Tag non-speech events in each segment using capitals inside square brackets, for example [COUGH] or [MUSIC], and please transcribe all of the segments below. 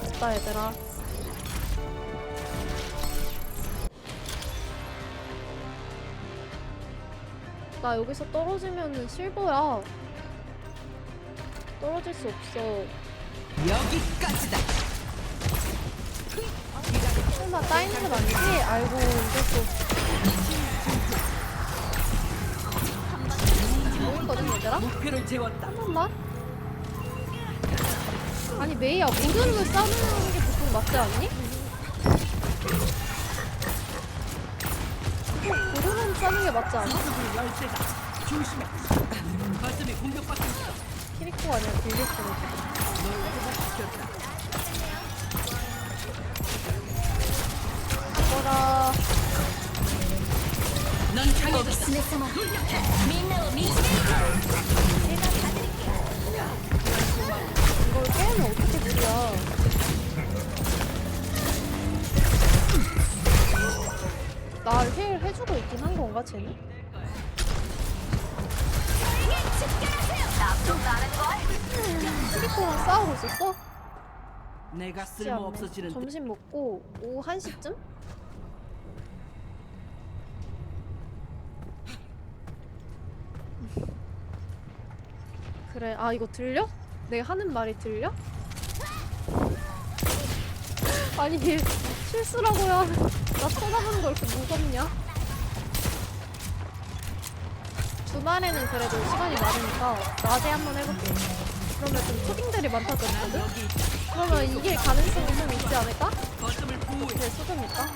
됐다 얘들아 나 여기서 떨어지면은 실버야 떨어질 수 없어 여기까지다. 설마 따이는 건 아니지? 아이고 또 거든 얘들아? 목표를 재웠다. 한 번만 아니 메이야 무릎을 싸는 게 보통 맞지 않니? 무릎은 싸는 게 맞지 않아? 수습을 열쇠다. 조심해. 거점이 공격받고 있어. 키리코 아니라 널 회복시켰다. 넌 강해졌다. 이걸 깨면 어떻게 불이야 나를 힐 해주고 있긴 한 건가 쟤는? 키리코랑 싸우고 있었어? 내가 쓸모. 없어지는 데 점심 먹고 오후 1시쯤? 그래 아 이거 들려? 내가 하는 말이 들려? 아니 얘 실수라고요 나 쳐다보는 거 이렇게 무섭냐? 주말에는 그래도 시간이 많으니까 낮에 한번 해볼게 그러면 좀 초딩들이 많다고 했거든? 그러면 이길 가능성이 좀 있지 않을까? 보호해. 네, 수줍니까?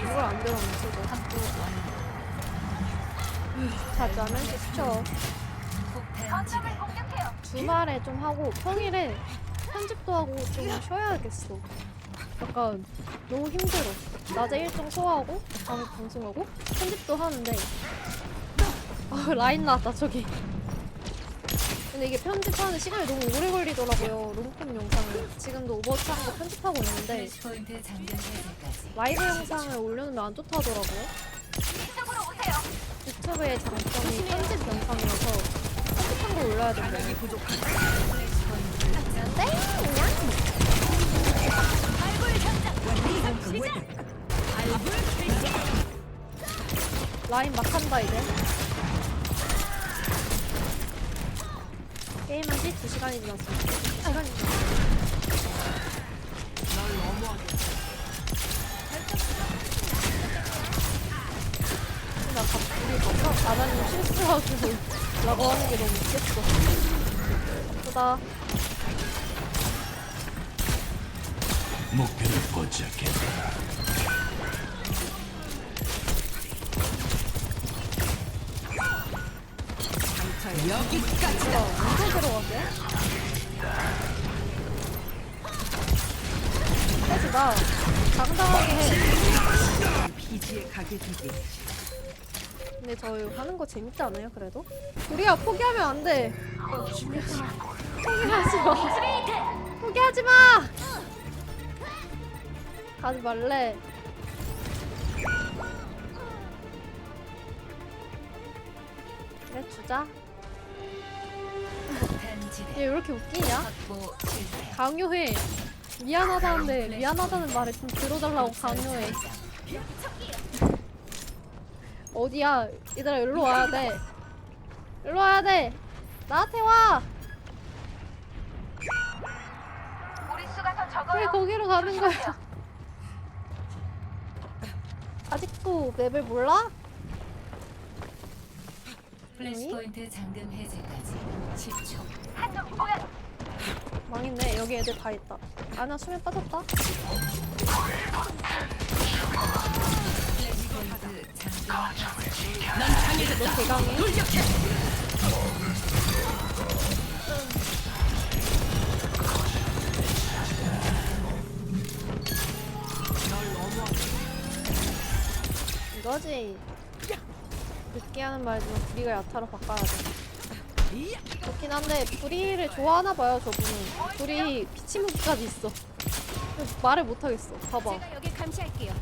이걸 안 배웠네, 수줍. 자자면 좋죠. 주말에 좀 하고 평일에 편집도 하고 좀 쉬어야겠어. 약간 너무 힘들어. 낮에 일정 소화하고 밤에 방송하고 편집도 하는데 아, 라인 나왔다 저기. 근데 이게 편집하는 시간이 너무 오래 걸리더라고요. 롱폼 영상을. 지금도 오버워치 하는 거 편집하고 있는데 포인트 장전 해제까지 라이브 영상을 올려놓으면 안 좋다더라고요. 유튜브의 장점이 편집 영상이라서 편집한 걸 올려야 된대요. 사랑이 부족하다. 라인 막 한다 이제. 게임한 지 2시간이 지났어. 2시간이 지났어. 나 갑자기 뭔가 아나님 실수하고 라고 하는 게 너무 웃겼어. 바쁘다. 목표를 포착했다. 여기까지다. 언제 들어가게? 그래서 나 당당하게 해. 피지에 가게 되지. 근데 저 이거 하는 거 재밌지 않아요? 그래도? 우리야 포기하면 안 돼. 포기하지 마. 포기하지 마. 가지 말래. 그래 주자. 얘 왜 이렇게 웃기냐? 강요해. 미안하다는데 미안하다는 말을 좀 들어달라고 강요해. 어디야? 얘들아 일로 와야 돼. 일로 와야 돼. 나한테 와. 왜 거기로 가는 거야? 아직도 맵을 몰라? 플래시 뭐니? 포인트 잠금 해제까지 10초 망했네. 여기 애들 다 있다. 아나 수면 빠졌다. 플래시 포인트 이거지. 늦게 하는 말지만 부리가 야타로 바꿔야 돼. 좋긴 한데 부리를 좋아하나 봐요 저분은. 부리 피치무기까지 있어. 말을 못 하겠어. 봐봐. 여기 감시할게요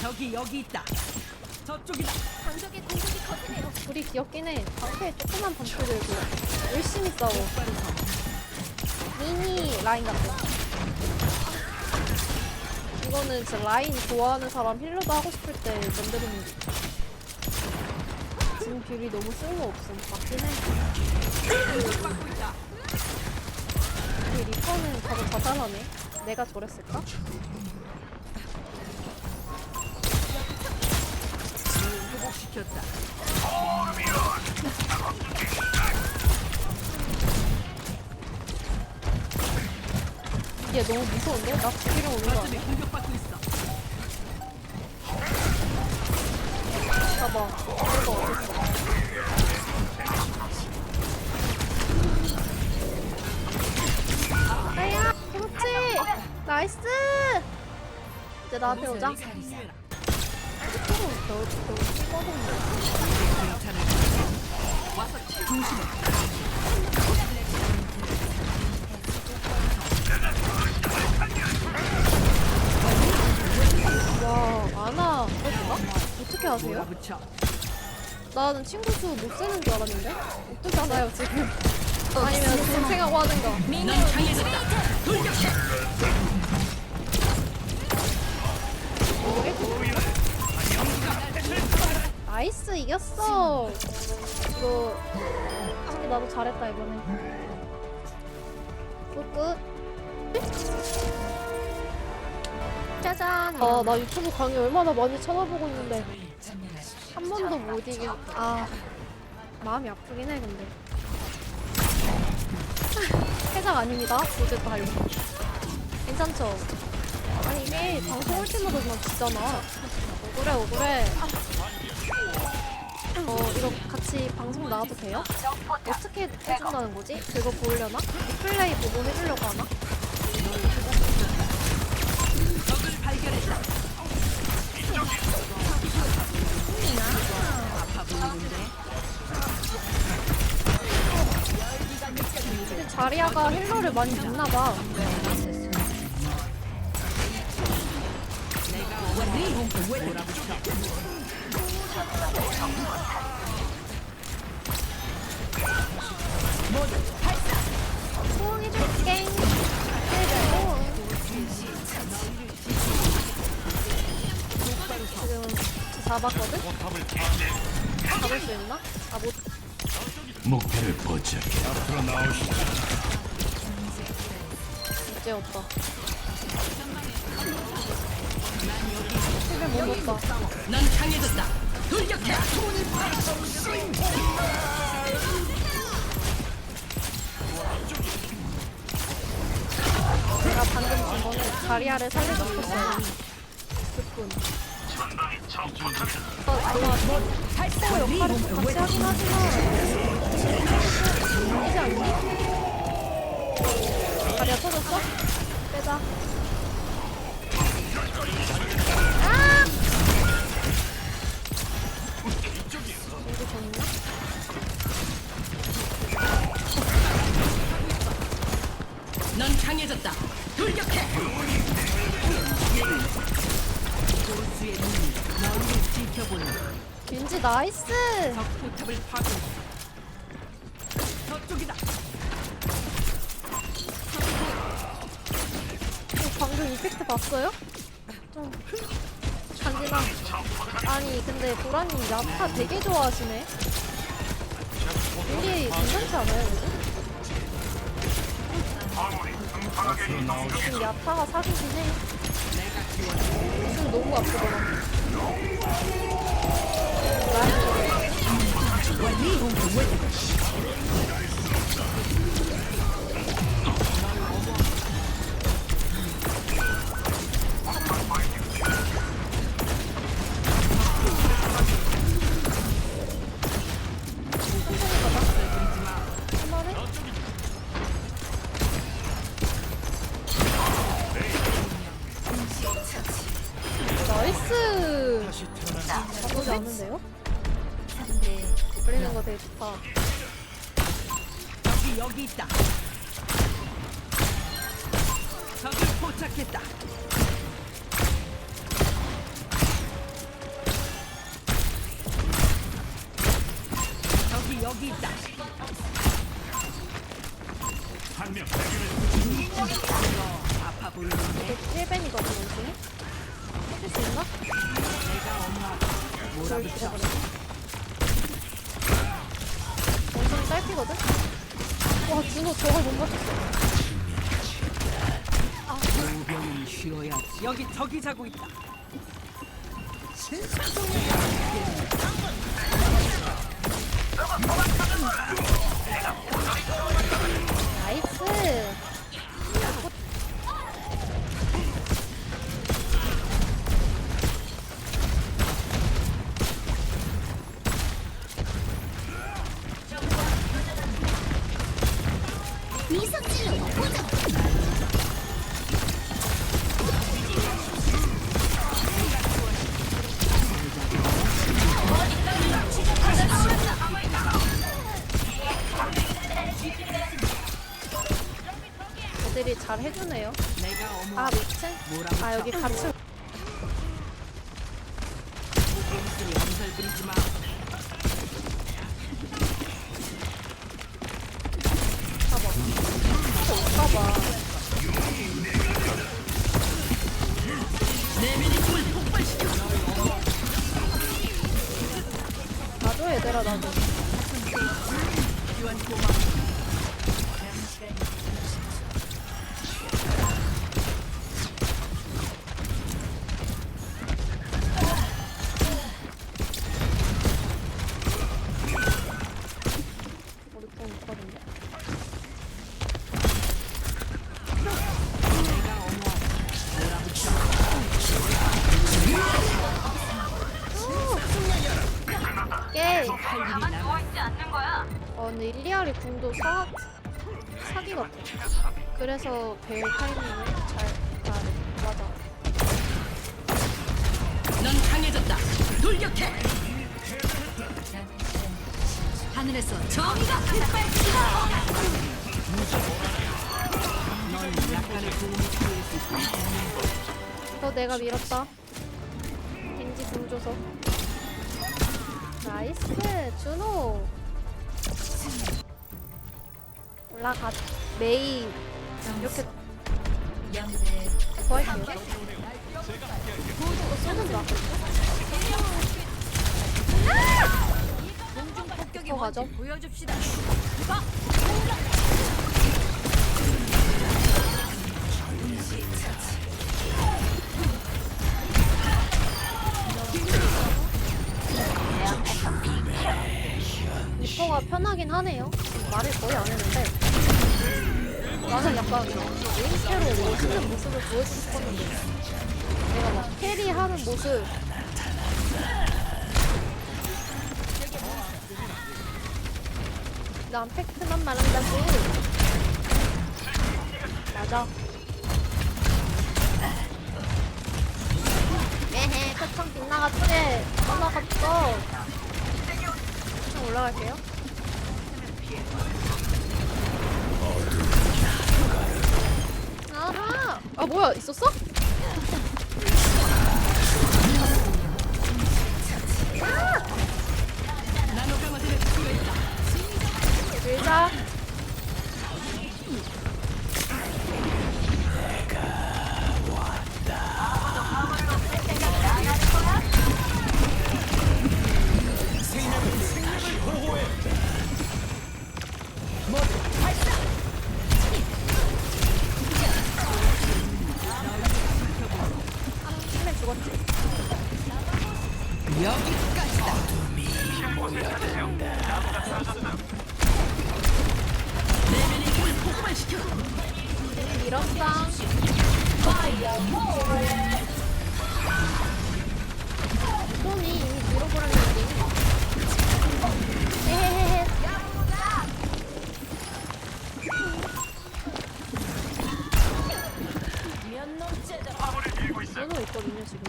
적이 여기 있다. 저쪽이다. 방적의 공격이 거세네요. 둘이 귀엽긴 해. 방패 조그만 방패 들고 열심히 싸워. 미니 라인 같아. 이거는 진짜 라인 좋아하는 사람 힐러도 하고 싶을 때 만드는 거. 지금 뷰리 너무 쓸모없음. 맞긴 해. 우리 리퍼는 다들 자잘하네. 내가 저랬을까? 회복시켰다. 얘 너무 무서운데? 나 죽이려 오는 거 아니야? 봐봐. 이거 어딨어? 아야! 그렇지! 나이스! 이제 나한테 오자. 해주나? 어떻게 아세요? 나는 친구 수 못 쓰는 줄 알았는데? 어떻게 알아요, 지금? 아니면 동생하고 하든가. 나이스, 이겼어! 이거, 근데 나도 잘했다, 이번에. 굿굿. 짜잔! 아, 나 유튜브 강의 얼마나 많이 쳐다보고 있는데. 한 번도 못 이긴 아 마음이 아프긴 해 근데 해장 아닙니다 어쨌든 하요 괜찮죠 아니 이게 방송 올 때마다 그냥 지잖아 억울해 억울해 어 같이 방송 나와도 돼요? 어떻게 해준다는 거지? 그거 보려나? 리플레이 보고 해주려고 하나? 근데 자리아가 힐러를 많이 줬나봐 잡았거든? 잡을 수 있나? 아 못. 목표를 포착해 앞으로 나오시죠 이제 없다. 힐을 못 넣었다. 넌 강해졌다. 돌격해. 내가 방금 준 거는 자리아를 살리고 싶었어요. 그뿐. 탈거 역할을 좀 같이 하긴 하지만? 넌 강해졌다. 돌격해. 고수의 눈이 너를 지켜본다. 겐지 나이스! 적 포탑을 파괴했어. 저쪽이다. 어, 방금 이펙트 봤어요? 좀 간지나. 아니 근데 보라님 야타 되게 좋아하시네. 우리 괜찮지 않아요 요즘? 지금 야타가 사기긴 해. 너무 아프더라. 나쁘지 않은데요? 걸리는 거 되게 좋다. 여기 여기 있다. 적을 포착했다. 적이 여기 있다. 한명 발견했 아파 보이는데. 7벤이거든요, 지금. 수 있나? 몰아붙여. 원숭이 딸피거든? 와 준호 저걸 못 맞췄어 병이 쉬어야지. 여기 적이 자고 있다. 나이스 보자. 애들이 잘 해주네요 아 미친? 아 여기 같이 이 가봐. 나도 얘들아 나도 근데 일리아리 궁도 사, 사기 같아 그래서 벨 타이밍을 잘 잘해 맞아 넌 강해졌다. 돌격해. 하늘에서 정의가 빛발친다. 넌 약간의 도움이 필요했을 거야. 이거 내가 밀었다 겐지 궁 줘서 나이스 준호 올라가 메이 이렇게 영대 더 할게요 이거 쏘는 줄 공중 폭격이 더 가죠. 보여줍시다. 가 편하긴 하네요. 말을 거의 안 했는데. 나는 약간 윙캐로 멋있는 모습을 보여주고 싶었는데. 내가 막 캐리하는 모습. 난 팩트만 말한다고. 맞아. 에헤 표창 빗나갔지 올라갔어. 좀 올라갈게요 아 뭐야 있었어? 필요했다. 밀자 떨고 있거든요 지금.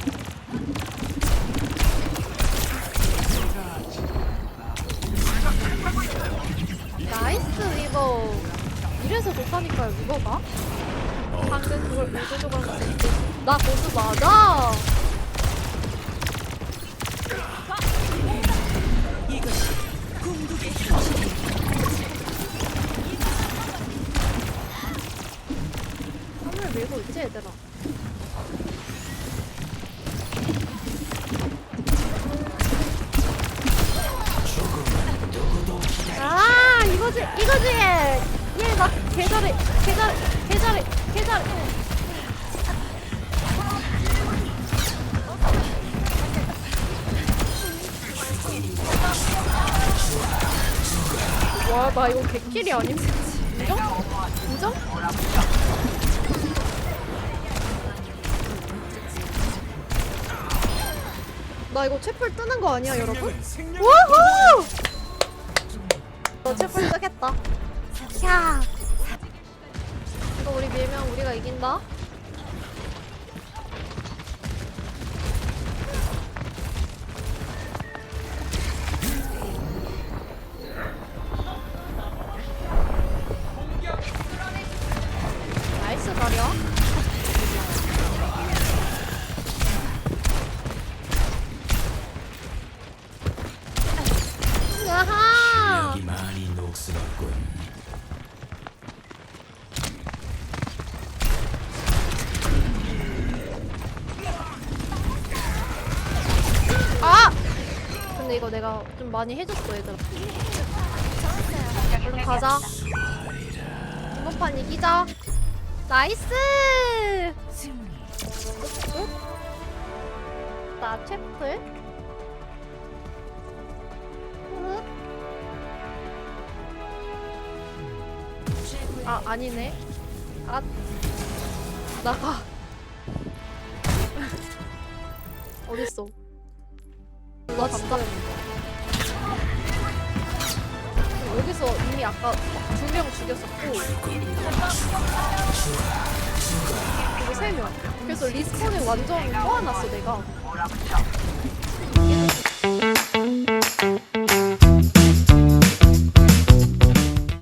나이스 위버. 이래서 못하니까요 위버가. 방금 그걸 모두 조각을 나 고수 맞아. 밀고 있지 얘들아. 이다. 거지 얘나 개잘해 개잘해 개잘해 개잘해 와나 이거 개끼리 아님 인정? 인정? 나 이거 채플 뜨는 거 아니야 여러분? 우 후! 너 채플 뜨겠다 캬 이거 우리 밀면 우리가 이긴다 내가 좀 많이 해줬어 얘들아. 얼른 가자. 이번 판 이기자. 나이스! 끝? 나 채플? 끝. 아 아니네. 아 나가. [LAUGHS] 어딨어? 나 진짜 그래서 이미 아까 두 명 죽였었고 그리고 세 명. 그래서 리스폰을 완전 꼬아놨어 내가.